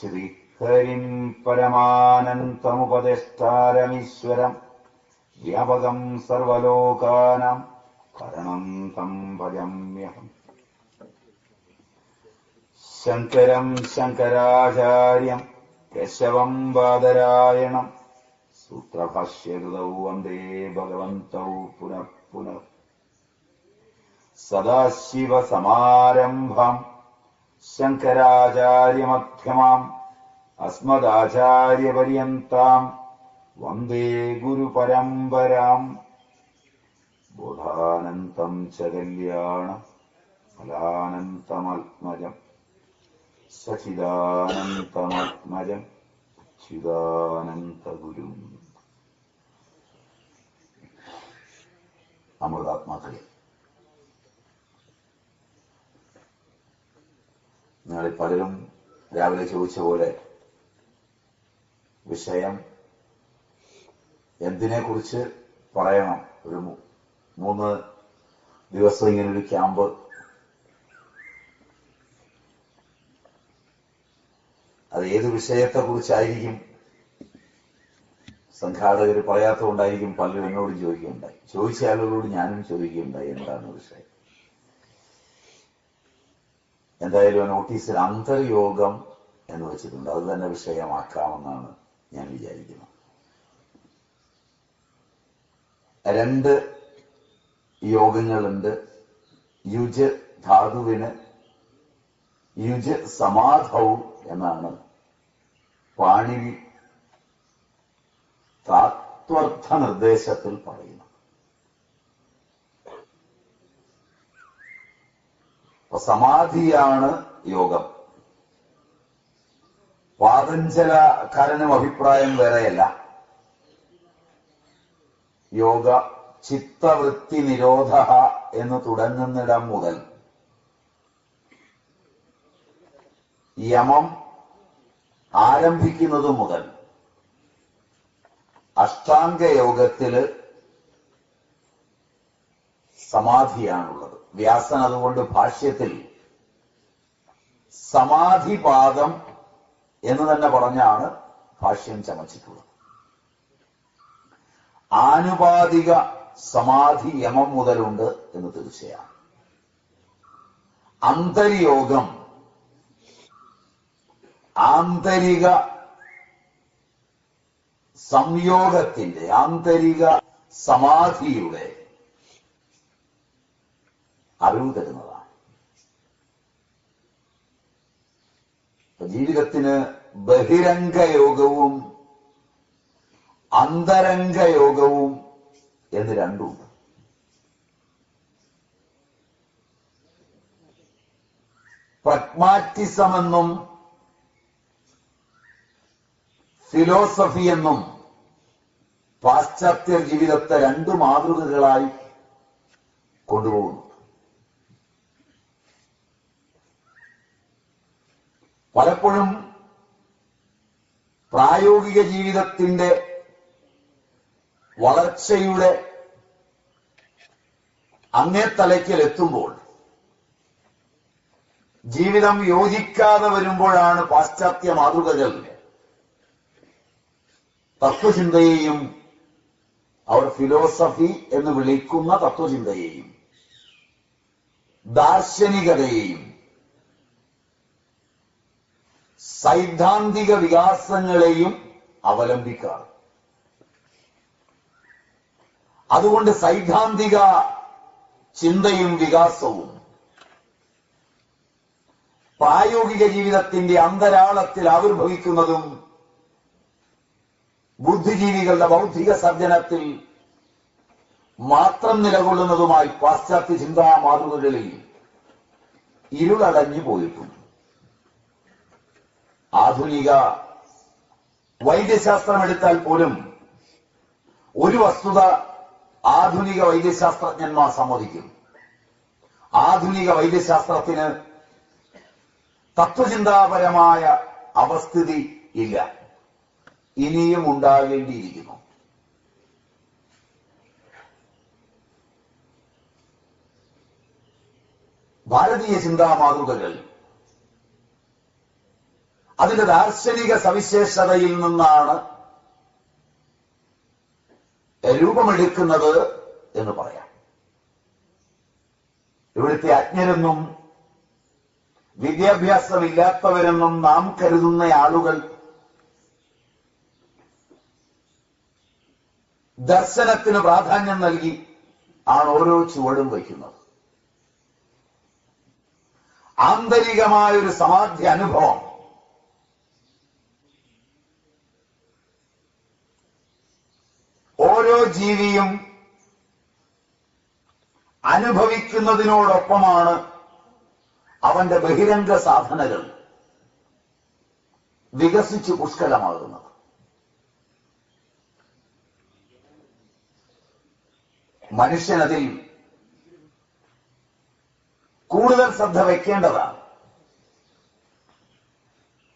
श्रीहरिम् परमानन्तमुपदेष्टारमीश्वरम् व्यापकम् सर्वलोकानाम् करणम् तम् भजम्यहम्। शङ्करम् शङ्कराचार्यम् केशवम् बादरायणम् सूत्रभाष्यकृतौ वन्दे भगवन्तौ पुनः पुनः। सदाशिवसमारम्भम्। ശങ്കരാചാര്യമധ്യമാം അസ്മദാചാര്യപര്യന്താം വന്ദേ ഗുരുപരമ്പരാം ബോധാനന്തം ച കല്യാണം ഫലാനന്തമാത്മജം സച്ചിദാനന്തമാത്മജം ചിദാനന്തഗുരും അമൃതാത്മാക്കളെ പലരും രാവിലെ ചോദിച്ച പോലെ വിഷയം എന്തിനെ കുറിച്ച് പറയണം? ഒരു മൂന്ന് ദിവസം ഇങ്ങനൊരു ക്യാമ്പ്. അത് ഏത് വിഷയത്തെ കുറിച്ചായിരിക്കും സംഘാടകർ പറയാത്തതുകൊണ്ടായിരിക്കും പലരും എന്നോട് ചോദിക്കുകയുണ്ടായി ചോദിച്ച ആളുകളോട് ഞാനും ചോദിക്കുകയുണ്ടായി എന്താണ് വിഷയം? എന്തായാലും നോട്ടീസിൽ അന്തർയോഗം എന്ന് വെച്ചിട്ടുണ്ട്. അത് തന്നെ വിഷയമാക്കാമെന്നാണ് ഞാൻ വിചാരിക്കുന്നത്. രണ്ട് യോഗങ്ങളുണ്ട്. യുജ ധാതുവിന് യുജ സമാധവും എന്നാണ് പാണിനി താത്വർത്ഥ നിർദ്ദേശത്തിൽ പറയുന്നത്. അപ്പൊ സമാധിയാണ് യോഗം. പാതഞ്ചലക്കാരനും അഭിപ്രായം വേറെയല്ല. യോഗ ചിത്തവൃത്തി നിരോധ എന്ന് തുടങ്ങുന്നിടം മുതൽ യമം ആരംഭിക്കുന്നതു മുതൽ അഷ്ടാംഗ യോഗത്തിൽ സമാധിയാണുള്ളത്. വ്യാസൻ അതുകൊണ്ട് ഭാഷ്യത്തിൽ സമാധിപാദം എന്ന് തന്നെ പറഞ്ഞാണ് ഭാഷ്യം ചമച്ചിട്ടുള്ളത്. ആനുപാതിക സമാധി യമം മുതലുണ്ട് എന്ന് തീർച്ചയാണ്. അന്തര്യോഗം ആന്തരിക സംയോഗത്തിന്റെ ആന്തരിക സമാധിയുടെ അറിവ് തരുന്നതാണ് ജീവിതത്തിന് ബഹിരംഗ യോഗവും അന്തരംഗ യോഗവും എന്ന് രണ്ടുമുണ്ട്. പ്രഗ്മാറ്റിസം എന്നും ഫിലോസഫി എന്നും പാശ്ചാത്യ ജീവിതത്തെ രണ്ടു മാതൃകകളായി കൊണ്ടുപോകുന്നു. പലപ്പോഴും പ്രായോഗിക ജീവിതത്തിന്റെ വളർച്ചയുടെ അങ്ങേ തലയ്ക്കൽ എത്തുമ്പോൾ ജീവിതം യോജിക്കാതെ വരുമ്പോഴാണ് പാശ്ചാത്യ മാതൃകകൾ തത്വചിന്തയെയും അവർ ഫിലോസഫി എന്ന് വിളിക്കുന്ന തത്വചിന്തയെയും ദാർശനികതയെയും സൈദ്ധാന്തിക വികാസങ്ങളെയും അവലംബിക്കാറ്. അതുകൊണ്ട് സൈദ്ധാന്തിക ചിന്തയും വികാസവും പ്രായോഗിക ജീവിതത്തിന്റെ അന്തരാളത്തിൽ ആവിർഭവിക്കുന്നതും ബുദ്ധിജീവികളുടെ ബൗദ്ധിക സർജനത്തിൽ മാത്രം നിലകൊള്ളുന്നതുമായി പാശ്ചാത്യ ചിന്താ മാതൃകകളിൽ ഇരുളടഞ്ഞു പോയിട്ടുണ്ട്. ആധുനിക വൈദ്യശാസ്ത്രം എടുത്താൽ പോലും ഒരു വസ്തുത ആധുനിക വൈദ്യശാസ്ത്രജ്ഞന്മാർ സമ്മതിക്കും. ആധുനിക വൈദ്യശാസ്ത്രത്തിന് തത്വചിന്താപരമായ അവസ്ഥിതി ഇല്ല. ഇനിയും ഉണ്ടാകേണ്ടിയിരിക്കുന്നു. ഭാരതീയ ചിന്താ മാതൃകകൾ അതിന്റെ ദാർശനിക സവിശേഷതയിൽ നിന്നാണ് രൂപമെടുക്കുന്നത് എന്ന് പറയാം. ഇവിടുത്തെ അജ്ഞരെന്നും വിദ്യാഭ്യാസമില്ലാത്തവരെന്നും നാം കരുതുന്ന ആളുകൾ ദർശനത്തിന് പ്രാധാന്യം നൽകി ആണ് ഓരോ ചുവടും വയ്ക്കുന്നത്. ആന്തരികമായൊരു സമാധി അനുഭവം ഓരോ ജീവിയും അനുഭവിക്കുന്നതിനോടൊപ്പമാണ് അവന്റെ ബഹിരംഗ സാധനകൾ വികസിച്ച് പുഷ്കലമാകുന്നത്. മനുഷ്യനതിൽ കൂടുതൽ ശ്രദ്ധ വയ്ക്കേണ്ടതാണ്.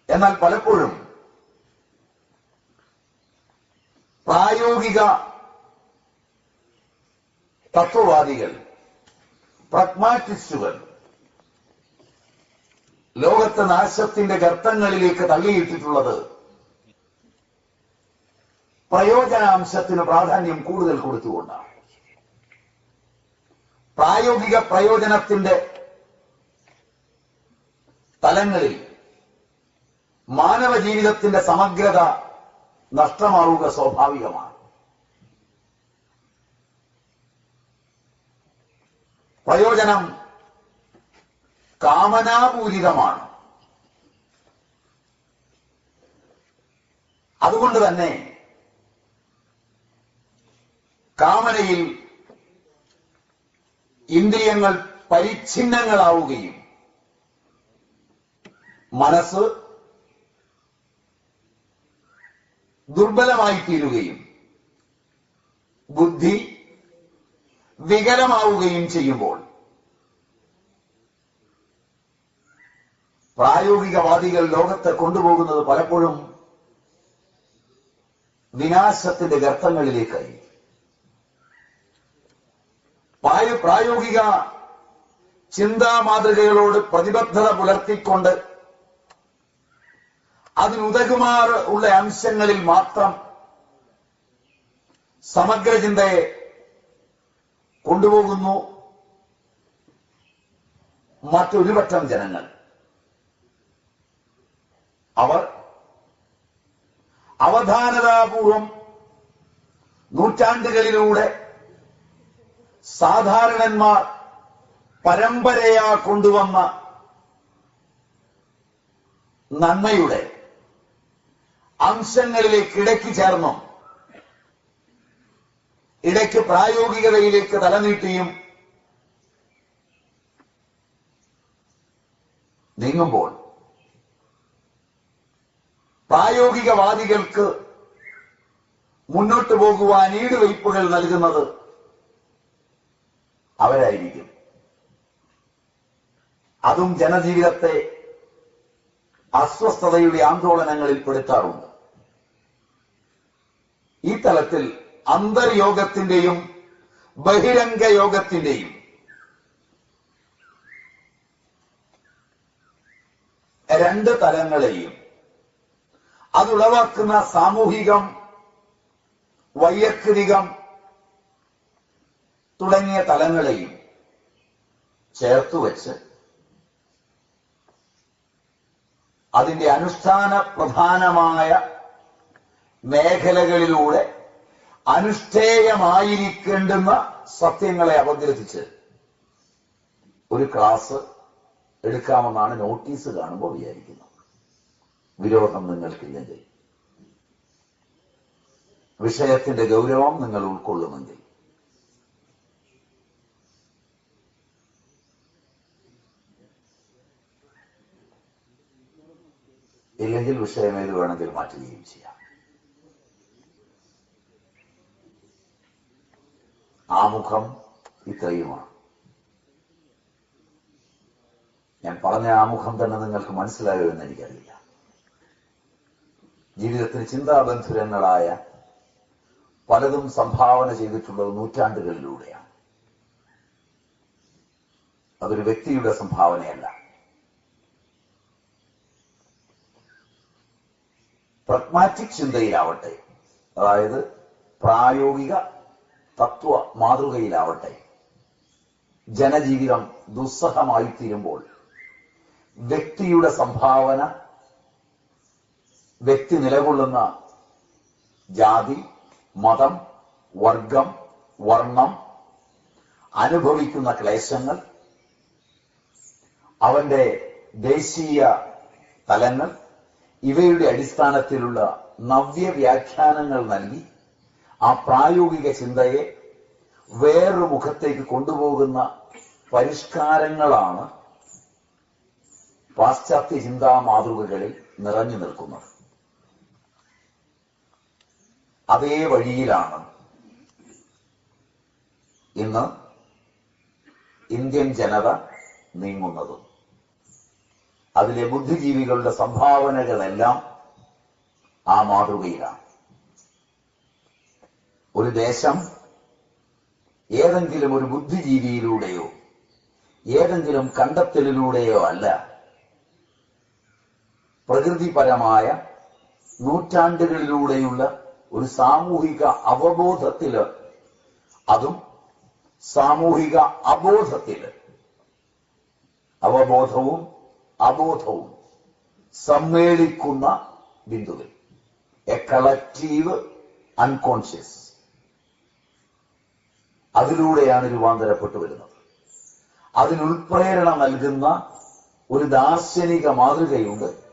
എന്നാൽ പലപ്പോഴും പ്രായോഗിക തത്വവാദികൾ പ്രഗ്മാറ്റിസ്റ്റുകൾ ലോകത്തെ നാശത്തിന്റെ ഗർത്തങ്ങളിലേക്ക് തള്ളിയിട്ടിട്ടുള്ളത് പ്രയോജനാംശത്തിന് പ്രാധാന്യം കൂടുതൽ കൊടുത്തുകൊണ്ടാണ്. പ്രായോഗിക പ്രയോജനത്തിന്റെ തലങ്ങളിൽ മാനവ ജീവിതത്തിന്റെ സമഗ്രത നഷ്ടമാവുക സ്വാഭാവികമാണ്. പ്രയോജനം കാമനാപൂരിതമാണ്. അതുകൊണ്ട് തന്നെ കാമനയിൽ ഇന്ദ്രിയങ്ങൾ പരിച്ഛിന്നങ്ങളാവുകയും മനസ്സ് ദുർബലമായി തീരുകയും ബുദ്ധി വികലമാവുകയും ചെയ്യുമ്പോൾ പ്രായോഗികവാദികൾ ലോകത്തെ കൊണ്ടുപോകുന്നത് പലപ്പോഴും വിനാശത്തിന്റെ ഗർത്തങ്ങളിലേക്കായി പ്രായോഗിക ചിന്താ മാതൃകകളോട് പ്രതിബദ്ധത പുലർത്തിക്കൊണ്ട് അതിനുതകുമാർ ഉള്ള അംശങ്ങളിൽ മാത്രം സമഗ്ര ചിന്തയെ കൊണ്ടുപോകുന്നു. മറ്റൊരുപക്ഷം ജനങ്ങൾ. അവർ അവധാനതാപൂർവം നൂറ്റാണ്ടുകളിലൂടെ സാധാരണന്മാർ പരമ്പരയാ കൊണ്ടുവന്ന നന്മയുടെ അംശങ്ങളിലേക്ക് ഇടയ്ക്ക് ചേർന്നും. ഇടയ്ക്ക് പ്രായോഗികതയിലേക്ക് തലനീട്ടിയും നീങ്ങുമ്പോൾ പ്രായോഗികവാദികൾക്ക് മുന്നോട്ടു പോകുവാൻ ഈടുവയ്പ്പുകൾ നൽകുന്നത് അവരായിരിക്കും. അതും ജനജീവിതത്തെ അസ്വസ്ഥതയുടെ ആന്തോളനങ്ങളിൽ പെടുത്താറുണ്ട്. ഈ തലത്തിൽ അന്തർയോഗത്തിന്റെയും ബഹിരംഗ യോഗത്തിന്റെയും രണ്ട് തലങ്ങളെയും അതുളവാക്കുന്ന സാമൂഹികം വൈയക്തികം തുടങ്ങിയ തലങ്ങളെയും ചേർത്തുവെച്ച് അതിന്റെ അനുഷ്ഠാന പ്രധാനമായ മേഖലകളിലൂടെ അനുഷ്ഠേയമായിരിക്കേണ്ടുന്ന സത്യങ്ങളെ അപഗ്രഥിച്ച് ഒരു ക്ലാസ് എടുക്കാമെന്നാണ് നോട്ടീസ് കാണുമ്പോൾ വിചാരിക്കുന്നത് വിരോധം നിങ്ങൾക്കില്ലെങ്കിൽ വിഷയത്തിന്റെ ഗൗരവം നിങ്ങൾ ഉൾക്കൊള്ളുമെങ്കിൽ. ഇല്ലെങ്കിൽ വിഷയം ഏത് വേണമെങ്കിൽ മാറ്റുകയും ചെയ്യാം. ആമുഖം ഇത്രയുമാണ് ഞാൻ പറഞ്ഞ ആമുഖം തന്നെ നിങ്ങൾക്ക് മനസ്സിലായോ എന്ന് എനിക്കറിയില്ല. ജീവിതത്തിന് ചിന്താബന്ധുരങ്ങളായ പലതും സംഭാവന ചെയ്തിട്ടുള്ളത് നൂറ്റാണ്ടുകളിലൂടെയാണ്. അതൊരു വ്യക്തിയുടെ സംഭാവനയല്ല. പ്രഗ്മാറ്റിക് ചിന്തയിലാവട്ടെ. അതായത് പ്രായോഗിക തത്വ മാതൃകയിലാവട്ടെ. ജനജീവിതം ദുസ്സഹമായി തീരുമ്പോൾ വ്യക്തിയുടെ സംഭാവന വ്യക്തി നിലകൊള്ളുന്ന ജാതി മതം വർഗം വർണം അനുഭവിക്കുന്ന ക്ലേശങ്ങൾ അവന്റെ ദേശീയ തലങ്ങൾ ഇവയുടെ അടിസ്ഥാനത്തിലുള്ള നവ്യ വ്യാഖ്യാനങ്ങൾ നൽകി ആ പ്രായോഗിക ചിന്തയെ വേറൊരു മുഖത്തേക്ക് കൊണ്ടുപോകുന്ന പരിഷ്കാരങ്ങളാണ് പാശ്ചാത്യ ചിന്താ മാതൃകകളിൽ നിറഞ്ഞു നിൽക്കുന്നത്. അതേ വഴിയിലാണ് ഇന്ന് ഇന്ത്യൻ ജനത നീങ്ങുന്നത്. അതിലെ ബുദ്ധിജീവികളുടെ സംഭാവനകളെല്ലാം ആ മാതൃകയിലാണ്. ഒരു ദേശം ഏതെങ്കിലും ഒരു ബുദ്ധിജീവിയിലൂടെയോ ഏതെങ്കിലും കണ്ടെത്തലിലൂടെയോ അല്ല. പ്രകൃതിപരമായ നൂറ്റാണ്ടുകളിലൂടെയുള്ള ഒരു സാമൂഹിക അവബോധത്തിൽ അതും സാമൂഹിക അബോധത്തിൽ. അവബോധവും അബോധവും സമ്മേളിക്കുന്ന ബിന്ദുവിൽ. എ കളക്റ്റീവ് അൺകോൺഷ്യസ് അതിലൂടെയാണ് രൂപാന്തരപ്പെട്ടു വരുന്നത്. അതിനുൾപ്രേരണ നൽകുന്ന ഒരു ദാർശനിക മാതൃകയുണ്ട്.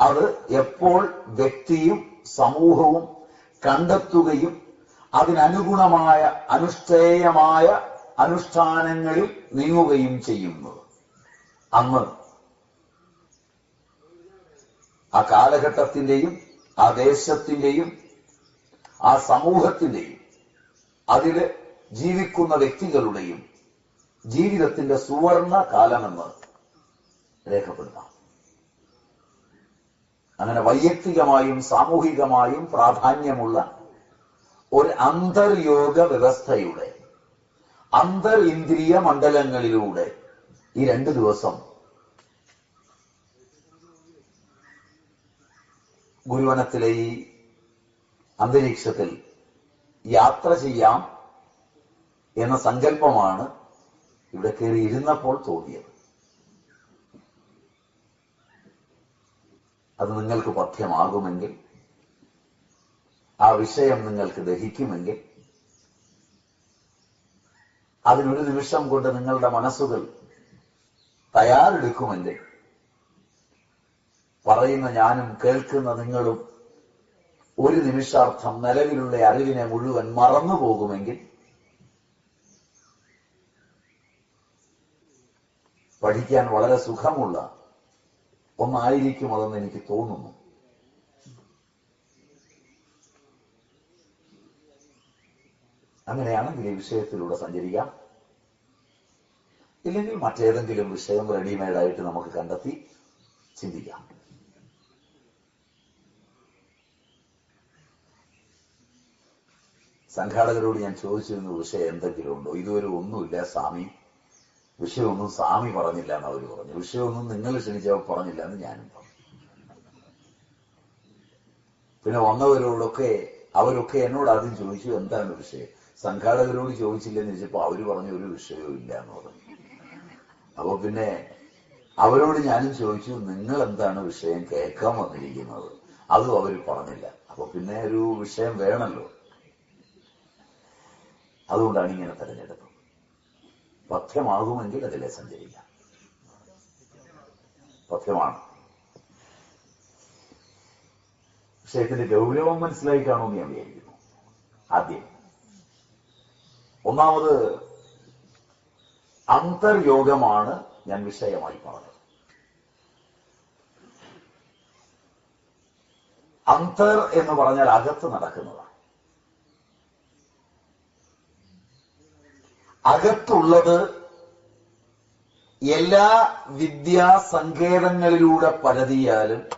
അത് എപ്പോൾ വ്യക്തിയും സമൂഹവും കണ്ടെത്തുകയും അതിനനുഗുണമായ അനുഷ്ഠേയമായ അനുഷ്ഠാനങ്ങളിൽ നീങ്ങുകയും ചെയ്യുന്നത് അന്ന് ആ കാലഘട്ടത്തിന്റെയും ആ ദേശത്തിന്റെയും ആ സമൂഹത്തിന്റെയും അതിൽ ജീവിക്കുന്ന വ്യക്തികളുടെയും ജീവിതത്തിന്റെ സുവർണ കാലമെന്ന് രേഖപ്പെടുത്താം. അങ്ങനെ വൈയക്തികമായും സാമൂഹികമായും പ്രാധാന്യമുള്ള ഒരു അന്തർയോഗ വ്യവസ്ഥയുടെ അന്തർ ഇന്ദ്രിയ മണ്ഡലങ്ങളിലൂടെ ഈ രണ്ട് ദിവസം ഗുരുവനത്തിലെ ഈ അന്തരീക്ഷത്തിൽ യാത്ര ചെയ്യാം. എന്ന സങ്കല്പമാണ് ഇവിടെ കയറി ഇരുന്നപ്പോൾ തോന്നിയത്. അത് നിങ്ങൾക്ക് പഥ്യമാകുമെങ്കിൽ ആ വിഷയം നിങ്ങൾക്ക് ദഹിക്കുമെങ്കിൽ അതിനൊരു നിമിഷം കൊണ്ട് നിങ്ങളുടെ മനസ്സുകൾ തയ്യാറെടുക്കുമെങ്കിൽ പറയുന്ന ഞാനും കേൾക്കുന്ന നിങ്ങളും ഒരു നിമിഷാർത്ഥം നിലവിലുള്ള അറിവിനെ മുഴുവൻ മറന്നു പഠിക്കാൻ വളരെ സുഖമുള്ള ഒന്നായിരിക്കും അതെന്ന് എനിക്ക് തോന്നുന്നു. അങ്ങനെയാണെങ്കിൽ ഈ വിഷയത്തിലൂടെ സഞ്ചരിക്കാം. ഇല്ലെങ്കിൽ മറ്റേതെങ്കിലും വിഷയം റെഡിമെയ്ഡായിട്ട് നമുക്ക് കണ്ടെത്തി ചിന്തിക്കാം. സംഘാടകരോട് ഞാൻ ചോദിച്ചിരുന്ന വിഷയം എന്തെങ്കിലും ഉണ്ടോ ഇതുവരെ ഒന്നുമില്ല സ്വാമി. വിഷയമൊന്നും സ്വാമി പറഞ്ഞില്ല എന്ന് അവർ പറഞ്ഞു. വിഷയമൊന്നും നിങ്ങൾ ക്ഷണിച്ചവർ പറഞ്ഞില്ല എന്ന് ഞാനും പറഞ്ഞു. പിന്നെ വന്നവരോടൊക്കെ അവരൊക്കെ എന്നോട് ആദ്യം ചോദിച്ചു എന്താണ് വിഷയം? സംഘാടകരോട് ചോദിച്ചില്ലെന്ന് ചോദിച്ചപ്പോ അവർ പറഞ്ഞു ഒരു വിഷയവും ഇല്ല എന്ന് പറഞ്ഞു. അപ്പൊ പിന്നെ അവരോട് ഞാനും ചോദിച്ചു നിങ്ങൾ എന്താണ് വിഷയം കേൾക്കാൻ വന്നിരിക്കുന്നത്? അതും അവർ പറഞ്ഞില്ല. അപ്പൊ പിന്നെ ഒരു വിഷയം വേണല്ലോ. അതുകൊണ്ടാണ് ഇങ്ങനെ തെരഞ്ഞെടുത്തത്. പഥ്യമാകുമെങ്കിൽ അതിലെ സഞ്ചരിക്കാം പഥ്യമാണ്. വിഷയത്തിന്റെ ഗൗരവം മനസ്സിലായി കാണുമെന്ന് ഞാൻ വിചാരിക്കുന്നു. ആദ്യം. ഒന്നാമത് അന്തർയോഗമാണ് ഞാൻ വിഷയമായി പറഞ്ഞത്. അന്തർ എന്ന് പറഞ്ഞാൽ അകത്ത് നടക്കുന്നതാണ് അകത്തുള്ളത് എല്ലാ വിദ്യാസങ്കേതങ്ങളിലൂടെ പരതിയാലും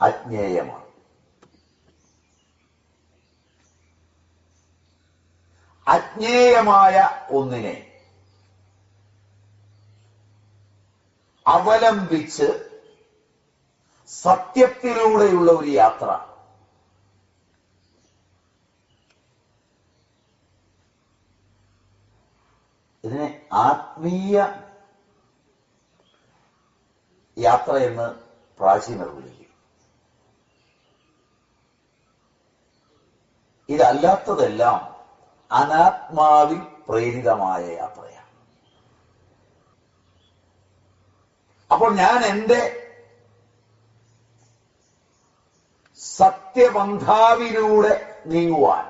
അജ്ഞേയമാണ്. അജ്ഞേയമായ ഒന്നിനെ അവലംബിച്ച് സത്യത്തിലൂടെയുള്ള ഒരു യാത്ര ഇതിനെ ആത്മീയ യാത്ര എന്ന് പ്രാചീനർ വിളിക്കും. ഇതല്ലാത്തതെല്ലാം അനാത്മാവിൽ പ്രേരിതമായ യാത്രയാണ്. അപ്പോൾ ഞാൻ എന്റെ സത്യബന്ധാവിലൂടെ നീങ്ങുവാൻ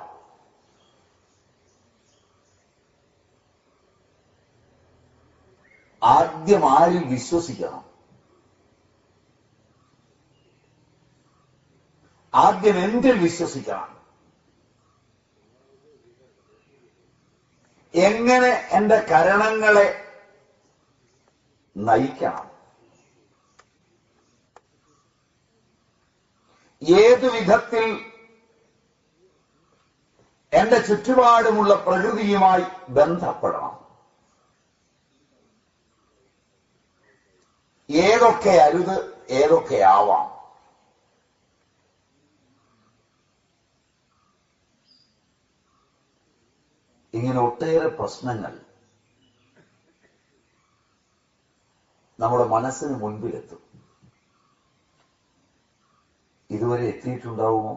ആദ്യം ആരിൽ വിശ്വസിക്കണം. ആദ്യം എന്തിൽ വിശ്വസിക്കണം? എങ്ങനെ എന്റെ കരണങ്ങളെ നയിക്കണം? ഏതു വിധത്തിൽ എന്റെ ചുറ്റുപാടുമുള്ള പ്രകൃതിയുമായി ബന്ധപ്പെടണം? ഏതൊക്കെ അരുത് ഏതൊക്കെ ആവാം. ഇങ്ങനെ ഒട്ടേറെ പ്രശ്നങ്ങൾ നമ്മുടെ മനസ്സിന് മുൻപിലെത്തും. ഇതുവരെ എത്തിയിട്ടുണ്ടാവുമോ?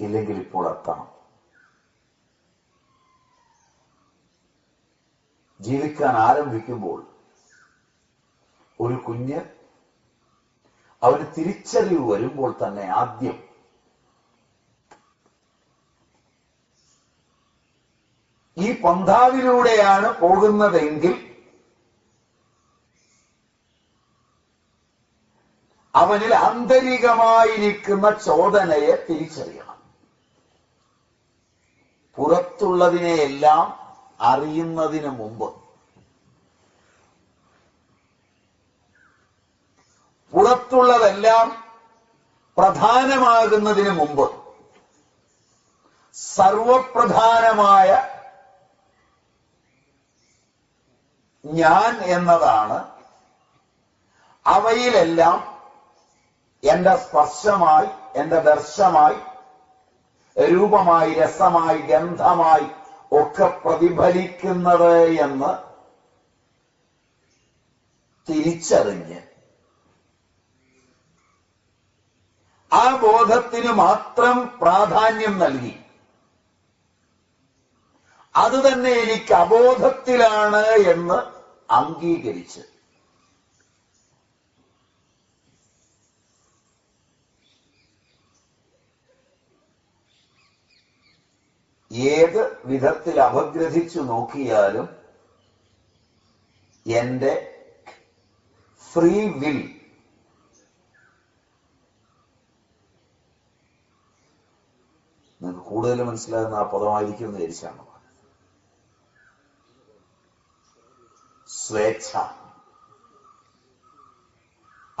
ഇല്ലെങ്കിൽ ഇപ്പോൾ എത്തണം. ജീവിക്കാൻ ആരംഭിക്കുമ്പോൾ ഒരു കുഞ്ഞ് അവന് തിരിച്ചറിവ് വരുമ്പോൾ തന്നെ ആദ്യം ഈ പന്താവിലൂടെയാണ് പോകുന്നതെങ്കിൽ അവനിൽ ആന്തരികമായിരിക്കുന്ന ചോദനയെ തിരിച്ചറിയണം. പുറത്തുള്ളതിനെയെല്ലാം അറിയുന്നതിന് മുമ്പ് പുറത്തുള്ളതെല്ലാം പ്രധാനമാകുന്നതിന് മുമ്പ് സർവപ്രധാനമായ ഞാൻ എന്നതാണ് അവയിലെല്ലാം എന്റെ സ്പർശമായി എന്റെ ദർശമായി രൂപമായി രസമായി ഗന്ധമായി ഒക്കെ പ്രതിഫലിക്കുന്നത് എന്ന് തിരിച്ചറിഞ്ഞ് ആ ബോധത്തിന് മാത്രം പ്രാധാന്യം നൽകി. അത് തന്നെ എനിക്ക് അബോധത്തിലാണ് എന്ന് അംഗീകരിച്ച്. ഏത് വിധത്തിൽ അപഗ്രഥിച്ചു നോക്കിയാലും എന്റെ ഫ്രീ വിൽ നിങ്ങൾക്ക് കൂടുതൽ മനസ്സിലാകുന്ന ആ പദമായിരിക്കും എന്ന് വിചാരിച്ചാണ്. സ്വേച്ഛ.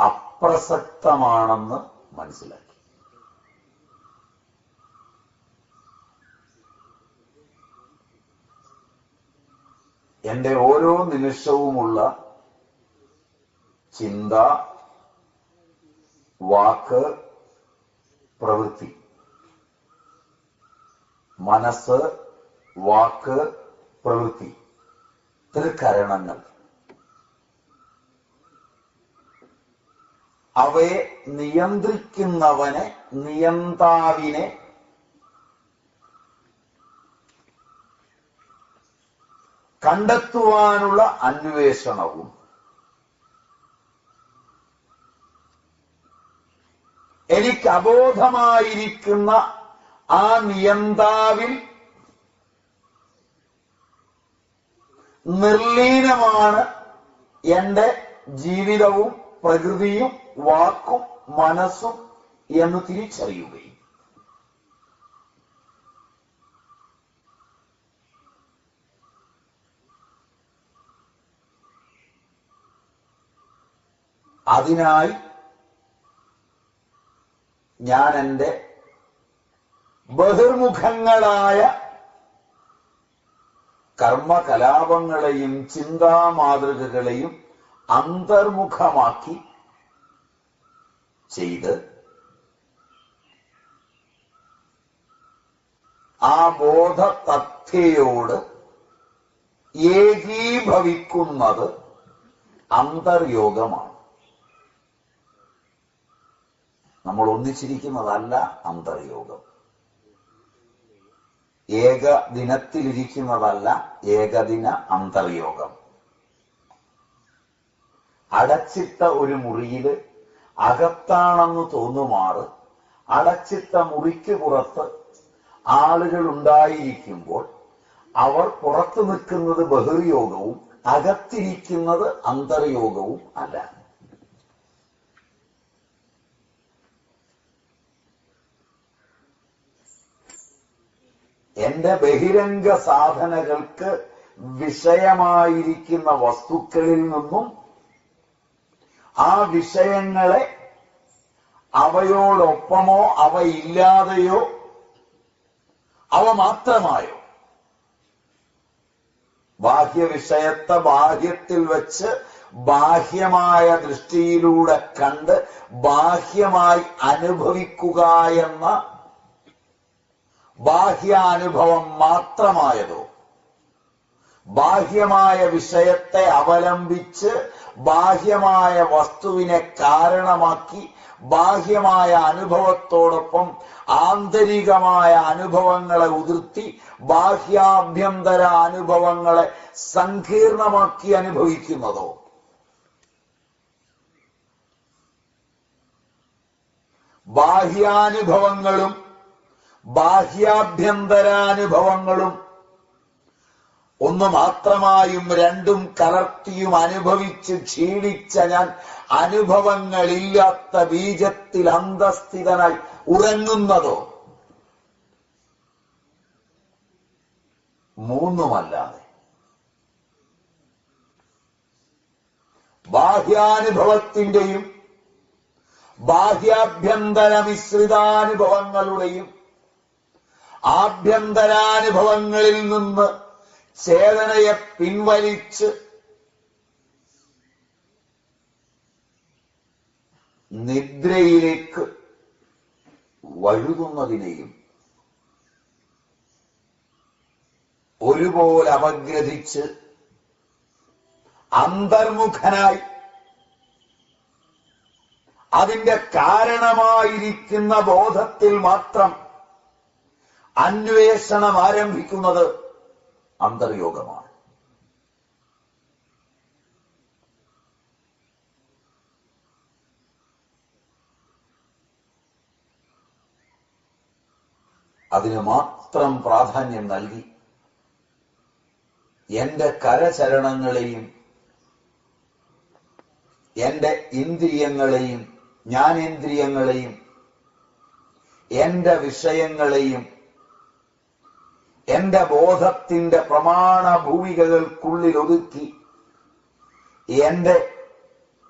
അപ്രസക്തമാണെന്ന് മനസ്സിലാക്കി. എന്റെ ഓരോ നിമിഷവുമുള്ള ചിന്ത വാക്ക് പ്രവൃത്തി മനസ്സ് വാക്ക് പ്രവൃത്തി. തൃക്കരണങ്ങൾ അവയെ നിയന്ത്രിക്കുന്നവനെ നിയന്താവിനെ കണ്ടെത്തുവാനുള്ള അന്വേഷണവും എനിക്ക് അബോധമായിരിക്കുന്ന ആ നിയന്താവിൽ നിർലീനമാണ് എന്റെ ജീവിതവും പ്രകൃതിയും വാക്കും മനസ്സും എന്ന് തിരിച്ചറിയുകയും. അതിനായി ഞാൻ എന്റെ ബഹിർമുഖങ്ങളായ കർമ്മകലാപങ്ങളെയും ചിന്താ മാതൃകകളെയും അന്തർമുഖമാക്കി ചെയ്ത് ആ ബോധതഥ്യയോട് ഏകീഭവിക്കുന്നത് അന്തർയോഗമാണ്. നമ്മൾ ഒന്നിച്ചിരിക്കുന്നതല്ല അന്തർയോഗം. ഏകദിനത്തിലിരിക്കുന്നതല്ല ഏകദിന അന്തർയോഗം. അടച്ചിട്ട ഒരു മുറിയിൽ അകത്താണെന്ന് തോന്നുമാറ് അടച്ചിട്ട മുറിക്ക് പുറത്ത് ആളുകൾ ഉണ്ടായിരിക്കുമ്പോൾ അവർ പുറത്തു നിൽക്കുന്നത് ബഹിർയോഗവും അകത്തിരിക്കുന്നത് അന്തർയോഗവും അല്ല. എന്റെ ബഹിരംഗ സാധനകൾക്ക് വിഷയമായിരിക്കുന്ന വസ്തുക്കളിൽ നിന്നും ആ വിഷയങ്ങളെ അവയോടൊപ്പമോ അവയില്ലാതെയോ അവ മാത്രമായോ? ബാഹ്യവിഷയത്തെ ബാഹ്യത്തിൽ വെച്ച് ബാഹ്യമായ ദൃഷ്ടിയിലൂടെ കണ്ട് ബാഹ്യമായി അനുഭവിക്കുക എന്ന ബാഹ്യാനുഭവം മാത്രമായതോ. ബാഹ്യമായ വിഷയത്തെ അവലംബിച്ച് ബാഹ്യമായ വസ്തുവിനെ കാരണമാക്കി ബാഹ്യമായ അനുഭവത്തോടൊപ്പം ആന്തരികമായ അനുഭവങ്ങളെ ഉതിർത്തി ബാഹ്യാഭ്യന്തര അനുഭവങ്ങളെ സങ്കീർണമാക്കി അനുഭവിക്കുന്നതോ. ബാഹ്യാനുഭവങ്ങളും ബാഹ്യാഭ്യന്തരാനുഭവങ്ങളും ഒന്ന് മാത്രമായും രണ്ടും കലർത്തിയും അനുഭവിച്ച് ക്ഷീണിച്ച ഞാൻ അനുഭവങ്ങളില്ലാത്ത ബീജത്തിൽ അന്തസ്ഥിതനായി ഉറങ്ങുന്നതോ മൂന്നുമല്ലാതെ. ബാഹ്യാനുഭവത്തിന്റെയും ബാഹ്യാഭ്യന്തര മിശ്രിതാനുഭവങ്ങളുടെയും ആഭ്യന്തരാനുഭവങ്ങളിൽ നിന്ന് ചേതനയെ പിൻവലിച്ച് നിദ്രയിലേക്ക് വഴുകുന്നതിനെയും ഒരുപോലെ അപഗ്രഥിച്ച് അന്തർമുഖനായി അതിന്റെ കാരണമായിരിക്കുന്ന ബോധത്തിൽ മാത്രം അന്വേഷണം ആരംഭിക്കുന്നത് അന്തർയോഗമാണ്. അതിന് മാത്രം പ്രാധാന്യം നൽകി എന്റെ കരചരണങ്ങളെയും എന്റെ ഇന്ദ്രിയങ്ങളെയും ജ്ഞാനേന്ദ്രിയങ്ങളെയും എന്റെ വിഷയങ്ങളെയും എന്റെ ബോധത്തിന്റെ പ്രമാണ ഭൂമികകൾക്കുള്ളിൽ ഒതുക്കി എന്റെ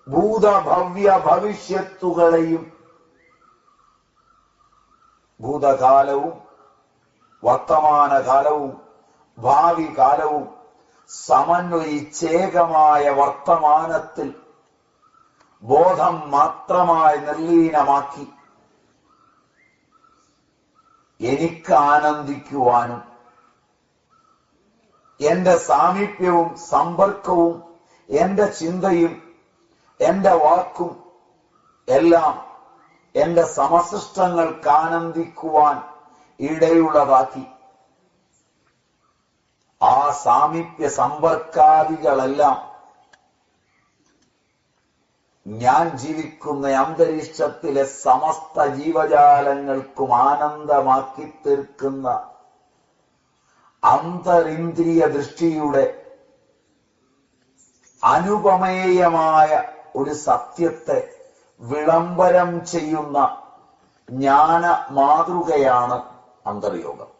ഭൂതഭവ്യ ഭവിഷ്യത്തുകളെയും ഭൂതകാലവും വർത്തമാനകാലവും ഭാവി കാലവും സമന്വയിച്ചേകമായ വർത്തമാനത്തിൽ ബോധം മാത്രമായി നിർലീനമാക്കി എനിക്ക് ആനന്ദിക്കുവാനും എന്റെ സാമീപ്യവും സമ്പർക്കവും എന്റെ ചിന്തയും എന്റെ വാക്കും എല്ലാം എന്റെ സമസൃഷ്ടങ്ങൾക്ക് ആനന്ദിക്കുവാൻ ഇടയുള്ളതാക്കി. ആ സാമീപ്യ സമ്പർക്കാദികളെല്ലാം ഞാൻ ജീവിക്കുന്ന അന്തരീക്ഷത്തിലെ സമസ്ത ജീവജാലങ്ങൾക്കും ആനന്ദമാക്കി തീർക്കുന്ന അന്തരിന്ദ്രിയ ദൃഷ്ടിയുടെ അനുപമേയമായ ഒരു സത്യത്തെ വിളംബരം ചെയ്യുന്ന ജ്ഞാന മാതൃകയാണ് അന്തർയോഗം.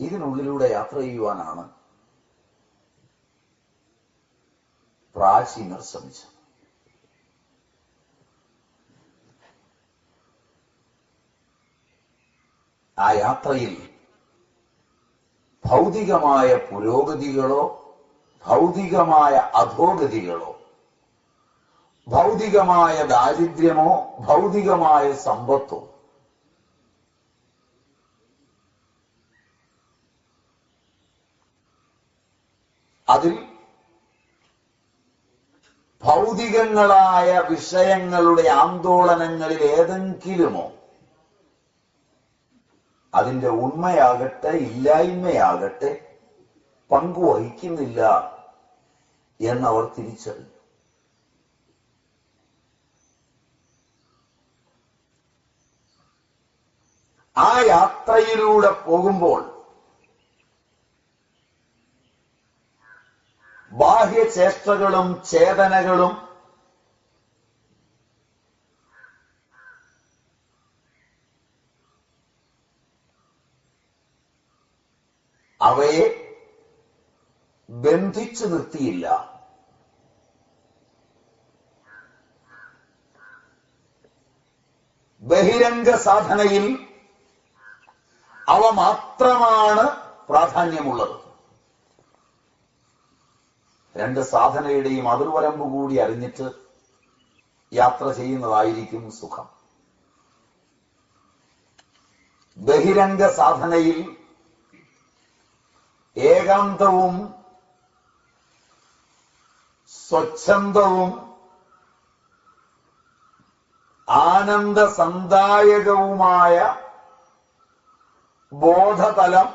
ഇതിനുള്ളിലൂടെ യാത്ര ചെയ്യുവാനാണ് പ്രാചീനർ ശ്രമിച്ചത്. ആ യാത്രയിൽ ഭൗതികമായ പുരോഗതികളോ ഭൗതികമായ അധോഗതികളോ ഭൗതികമായ ദാരിദ്ര്യമോ ഭൗതികമായ സമ്പത്തോ അതിൽ ഭൗതികങ്ങളായ വിഷയങ്ങളുടെ ആന്തോളനങ്ങളിൽ ഏതെങ്കിലുമോ അതിന്റെ ഉണ്മയാകട്ടെ ഇല്ലായ്മയാകട്ടെ പങ്കുവഹിക്കുന്നില്ല എന്നവർ തിരിച്ചറിഞ്ഞു. ആ യാത്രയിലൂടെ പോകുമ്പോൾ ബാഹ്യചേഷ്ടകളും ചേതനകളും അവയെ ബന്ധിച്ചു നിർത്തിയില്ല. ബഹിരംഗ സാധനയിൽ അവ മാത്രമാണ് പ്രാധാന്യമുള്ളത്. രണ്ട് സാധനയുടെയും അതിർവരമ്പ് കൂടി അറിഞ്ഞിട്ട് യാത്ര ചെയ്യുന്നതായിരിക്കും സുഖം. ബഹിരംഗ സാധനയിൽ ഏകാന്തവും സ്വച്ഛന്തവും ആനന്ദസന്ദായകവുമായ ബോധതലം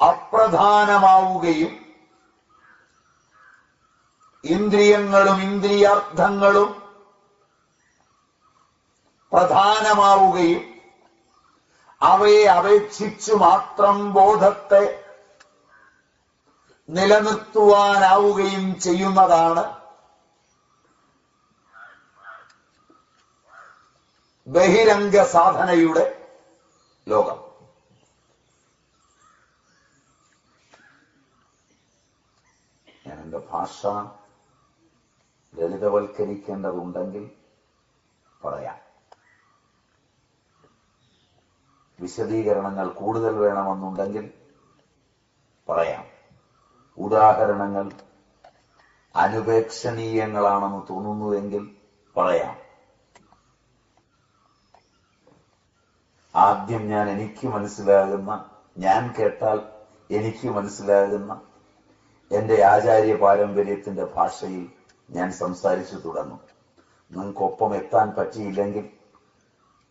അപ്രധാനമാവുകയും ഇന്ദ്രിയങ്ങളും ഇന്ദ്രിയാർത്ഥങ്ങളും പ്രധാനമാവുകയും അവയെ അപേക്ഷിച്ചു മാത്രം ബോധത്തെ നിലനിർത്തുവാനാവുകയും ചെയ്യുന്നതാണ് ബഹിരംഗ സാധനയുടെ ലോകം. ഞാൻ എന്റെ ഭാഷ ലളിതവൽക്കരിക്കേണ്ടതുണ്ടെങ്കിൽ പറയാം. വിശദീകരണങ്ങൾ കൂടുതൽ വേണമെന്നുണ്ടെങ്കിൽ പറയാം. ഉദാഹരണങ്ങൾ അനുപേക്ഷണീയങ്ങളാണെന്ന് തോന്നുന്നുവെങ്കിൽ പറയാം. ആദ്യം ഞാൻ എനിക്ക് മനസ്സിലാകുന്ന ഞാൻ കേട്ടാൽ എനിക്ക് മനസ്സിലാകുന്ന എന്റെ ആചാര്യ പാരമ്പര്യത്തിന്റെ ഭാഷയിൽ ഞാൻ സംസാരിച്ചു തുടങ്ങും. നിങ്ങൾക്കൊപ്പം എത്താൻ പറ്റിയില്ലെങ്കിൽ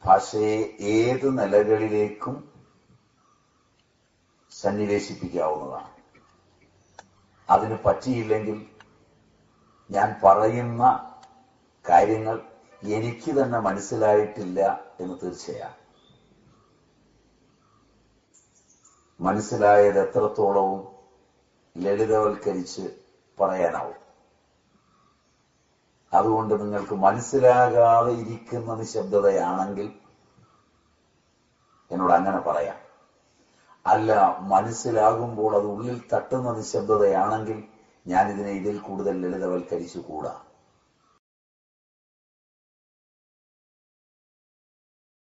ഭാഷയെ ഏത് നിലകളിലേക്കും സന്നിവേശിപ്പിക്കാവുന്നതാണ്. അതിന് പറ്റിയില്ലെങ്കിൽ ഞാൻ പറയുന്ന കാര്യങ്ങൾ എനിക്ക് തന്നെ മനസ്സിലായിട്ടില്ല എന്ന് തീർച്ചയാണ് മനസ്സിലായത് എത്രത്തോളവും ലളിതവൽക്കരിച്ച് പറയാനാവും. അതുകൊണ്ട് നിങ്ങൾക്ക് മനസ്സിലാകാതെ ഇരിക്കുന്ന നിശബ്ദതയാണെങ്കിൽ എന്നോട് അങ്ങനെ പറയാം. അല്ല മനസ്സിലാകുമ്പോൾ അത് ഉള്ളിൽ തട്ടുന്ന നിശബ്ദതയാണെങ്കിൽ ഞാൻ ഇതിനെ ഇതിൽ കൂടുതൽ ലളിതവൽക്കരിച്ചു കൂടാ